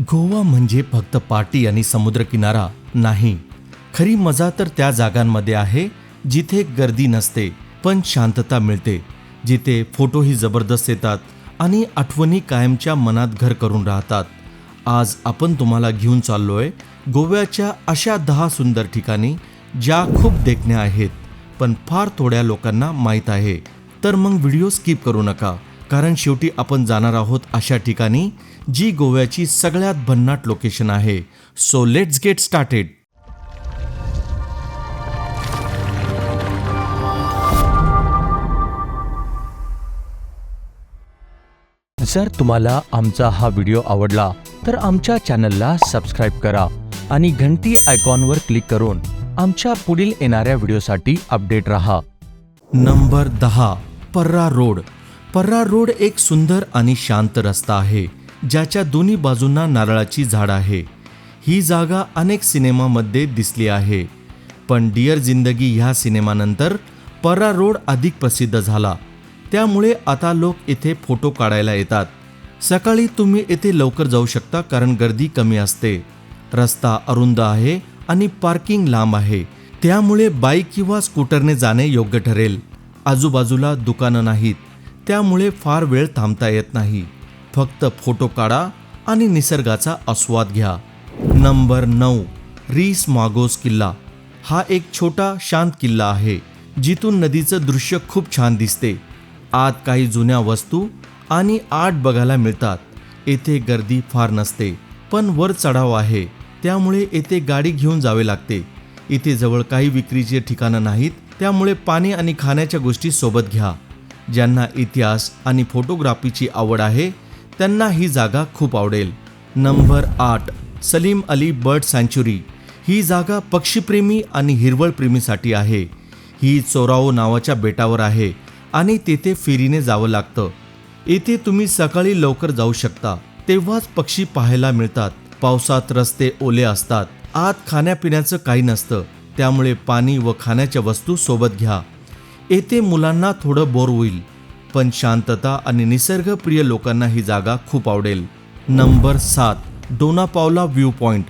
गोवा म्हणजे फक्त पार्टी आणि समुद्रकिनारा नाही. खरी मजा तर त्या जागांमध्ये आहे जिथे गर्दी नसते पण शांतता मिळते जिथे फोटोही जबरदस्त येतात आणि आठवणी कायमच्या मनात घर करून राहतात. आज आपण तुम्हाला घेऊन चाललोय गोव्याच्या अशा दहा सुंदर ठिकाणी ज्या खूप देखण्या आहेत पण फार थोड्या लोकांना माहीत आहे. तर मग व्हिडिओ स्किप करू नका. कारण शेवटी आपण जाणार आहोत अशा ठिकाणी जी गोव्याची सगळ्यात भन्नाट लोकेशन आहे. सो लेट्स गेट स्टार्टेड जर तुम्हाला आमचा हा व्हिडिओ आवडला तर आमच्या चॅनलला सबस्क्राईब करा आणि घंटी आयकॉनवर क्लिक करून आमच्या पुढील येणाऱ्या व्हिडिओसाठी अपडेट रहा. नंबर दहा पर्रा रोड पर्रा रोड एक सुंदर आणि शांत रस्ता आहे ज्याच्या दोन्ही बाजूंना नारळाची झाड आहे. ही जागा अनेक सिनेमामध्ये दिसली आहे पण डिअर जिंदगी ह्या सिनेमानंतर पर्रा रोड अधिक प्रसिद्ध झाला. त्यामुळे आता लोक इथे फोटो काढायला येतात. सकाळी तुम्ही येथे लवकर जाऊ शकता कारण गर्दी कमी असते. रस्ता अरुंद आहे आणि पार्किंग लांब आहे. त्यामुळे बाईक किंवा स्कूटरने जाणे योग्य ठरेल. आजूबाजूला दुकानं नाहीत. त्यामुळे फार वेळ थांबता येत नाही. फक्त फोटो काढा आणि निसर्गाचा आस्वाद घ्या. नंबर नऊ रीस मागोस किल्ला. हा एक छोटा शांत किल्ला आहे जिथून नदीचं दृश्य खूप छान दिसते. आत काही जुन्या वस्तू आणि आर्ट बघायला मिळतात. येथे गर्दी फार नसते पण वर चढाव आहे त्यामुळे येथे गाडी घेऊन जावे लागते. इथे जवळ काही विक्रीचे ठिकाणं नाहीत त्यामुळे पाणी आणि खाण्याच्या गोष्टी सोबत घ्या. ज्यांना इतिहास आणि फोटोग्राफीची आवड आहे त्यांना ही जागा खूप आवडेल. नंबर आठ सलीम अली बर्ड सँच्युरी. ही जागा पक्षीप्रेमी आणि हिरवळप्रेमीसाठी आहे. ही चोराओ नावाच्या बेटावर आहे आणि तेथे फेरीने जावं लागतं. येथे तुम्ही सकाळी लवकर जाऊ शकता. तेव्हाच पक्षी पाहायला मिळतात. पावसात रस्ते ओले असतात. आत खाण्यापिण्याचं काही नसतं. त्यामुळे पाणी व खाण्याच्या वस्तू सोबत घ्या. येथे मुलांना थोडं बोर होईल पण शांतता आणि निसर्गप्रिय लोकांना ही जागा खूप आवडेल. नंबर सात डोनापावला व्ह्यू पॉइंट.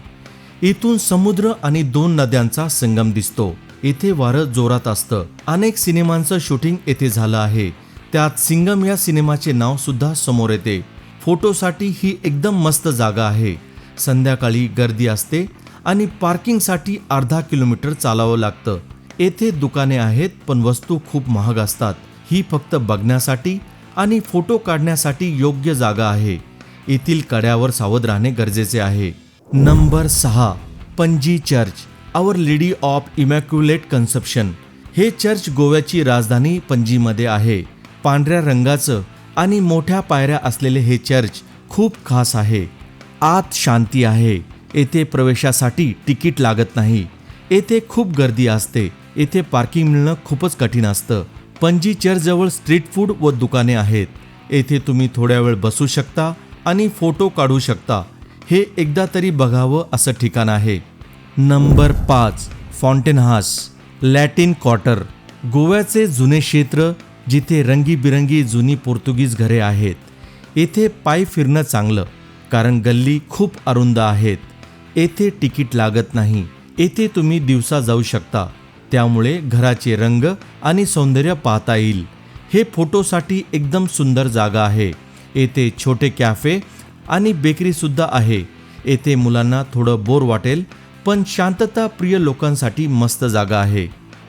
इथून समुद्र आणि दोन नद्यांचा संगम दिसतो. येथे वारं जोरात असतं. अनेक सिनेमांचं शूटिंग येथे झालं आहे. त्यात सिंगम या सिनेमाचे नाव सुद्धा समोर येते. फोटोसाठी ही एकदम मस्त जागा आहे. संध्याकाळी गर्दी असते आणि पार्किंगसाठी अर्धा किलोमीटर चालावं लागतं. येथे दुकाने आहेत पण वस्तू खूप महाग असतात. ही फक्त बघण्यासाठी आणि फोटो काढण्यासाठी योग्य जागा आहे. येथील कड्यावर सावध राहणे गरजेचे आहे. नंबर सहा Panaji church Our Lady of Immaculate Conception हे चर्च गोव्याची राजधानी पणजीमध्ये आहे. पांढऱ्या रंगाचं आणि मोठ्या पायऱ्या असलेले हे चर्च खूप खास आहे. आत शांती आहे. येथे प्रवेशासाठी तिकीट लागत नाही. येथे खूप गर्दी असते. येथे पार्किंग मिळणं खूपच कठीण असतं. पणजी चर्चजवळ स्ट्रीट फूड व दुकाने आहेत. येथे तुम्ही थोड्या वेळ बसू शकता आणि फोटो काढू शकता. हे एकदा तरी बघावं असं ठिकाण आहे. नंबर पाच फॉन्टेन लॅटिन क्वार्टर. गोव्याचे जुने क्षेत्र जिथे रंगीबिरंगी जुनी पोर्तुगीज घरे आहेत. येथे पाय फिरणं चांगलं कारण गल्ली खूप अरुंद आहेत. येथे तिकीट लागत नाही. येथे तुम्ही दिवसा जाऊ शकता. त्यामुळे घराचे रंग आणि सौंदर्य पाहता येईल. हे फोटोसाठी एकदम सुंदर जागा आहे. येथे छोटे कॅफे आणि बेकरीसुद्धा आहे. येथे मुलांना थोडं बोर वाटेल पण शांतता प्रिय लोकांसाठी मस्त जागा आहे.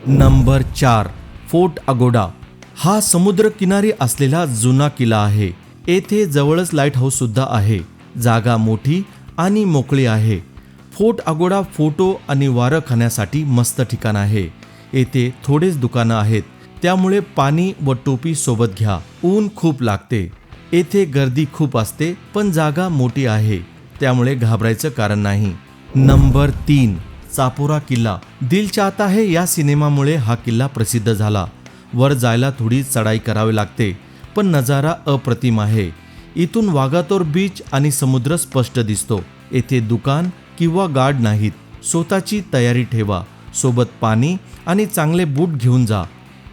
नंबर चार फोर्ट अगोडा. हा समुद्रकिनारी असलेला जुना किल्ला आहे. येथे जवळच लाइट हाऊस सुद्धा आहे. जागा मोठी आणि मोकळी आहे. फोर्ट अगोडा फोटो आणि वारं खाण्यासाठी मस्त ठिकाण आहे. येथे थोडेच दुकानं आहेत. त्यामुळे पाणी व टोपी सोबत घ्या. ऊन खूप लागते. येथे गर्दी खूप असते पण जागा मोठी आहे. त्यामुळे घाबरायचं कारण नाही. नंबर तीन चापोरा किल्ला. दिल चाहता है या सिनेमामुळे हा किल्ला प्रसिद्ध झाला. वर जायला थोडी चढाई करावी लागते पण नजारा अप्रतिम आहे. इथून वागातोर बीच आणि समुद्र स्पष्ट दिसतो. येथे दुकान किंवा गाड नाहीत. स्वतःची तयारी ठेवा. सोबत पाणी आणि चांगले बूट घेऊन जा.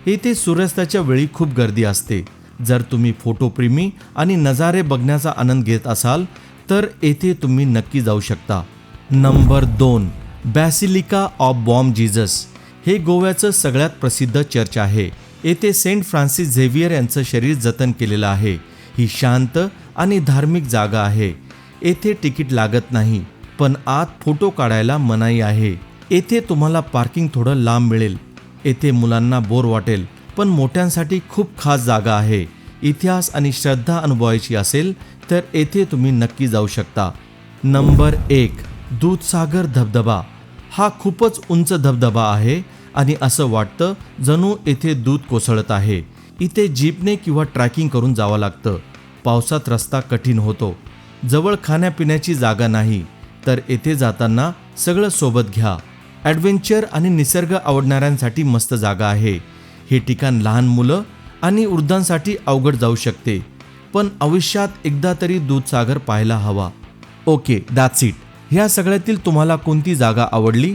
येथे सूर्यास्ताच्या वेळी खूप गर्दी असते. जर तुम्ही फोटोप्रेमी आणि नजारे बघण्याचा आनंद घेत असाल तर येथे तुम्ही नक्की जाऊ शकता. नंबर दोन बॅसिलिका ऑफ बॉम जीजस. हे गोव्याचं सगळ्यात प्रसिद्ध चर्च आहे. येथे सेंट फ्रान्सिस झेवियर यांचं शरीर जतन केलेलं आहे. ही शांत आणि धार्मिक जागा आहे. येथे तिकीट लागत नाही. पण आत फोटो काढायला मनाई आहे. येथे तुम्हाला पार्किंग थोडं लांब मिळेल. येथे मुलांना बोर वाटेल पण मोठ्यांसाठी खूप खास जागा आहे. इतिहास आणि श्रद्धा अनुभवायची असेल तर येथे तुम्ही नक्की जाऊ शकता. नंबर एक दूधसागर धबधबा. हा खूपच उंच धबधबा आहे आणि असं वाटतं जणू येथे दूध कोसळत आहे. इथे जीपने किंवा ट्रॅकिंग करून जावं लागतं. पावसात रस्ता कठीण होतो. जवळ खाण्यापिण्याची जागा नाही. तर येथे जाताना सगळं सोबत घ्या. ॲडव्हेंचर आणि निसर्ग आवडणाऱ्यांसाठी मस्त जागा आहे. हे ठिकाण लहान मुलं आणि वृद्धांसाठी अवघड जाऊ शकते. पण आयुष्यात एकदा तरी दूधसागर पाहायला हवा. ओके दॅट्स इट ह्या सगळ्यातील तुम्हाला कोणती जागा आवडली?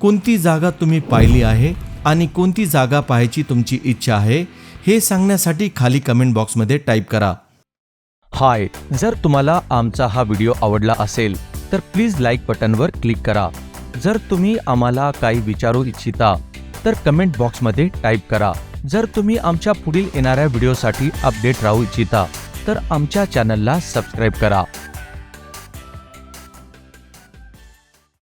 कोणती जागा तुम्ही पाहिली आहे? आणि कोणती जागा पाहायची तुमची इच्छा आहे? हे सांगण्यासाठी खाली कमेंट बॉक्समध्ये टाईप करा. हाय जर तुम्हाला आमचा हा व्हिडिओ आवडला असेल तर प्लीज लाईक बटनवर क्लिक करा. जर तुम्ही आम्हाला काही विचारू इच्छिता तर कमेंट बॉक्समध्ये टाईप करा. जर तुम्ही आमच्या पुढील येणाऱ्या व्हिडिओसाठी अपडेट राहू इच्छिता तर आमच्या चॅनलला सबस्क्राईब करा.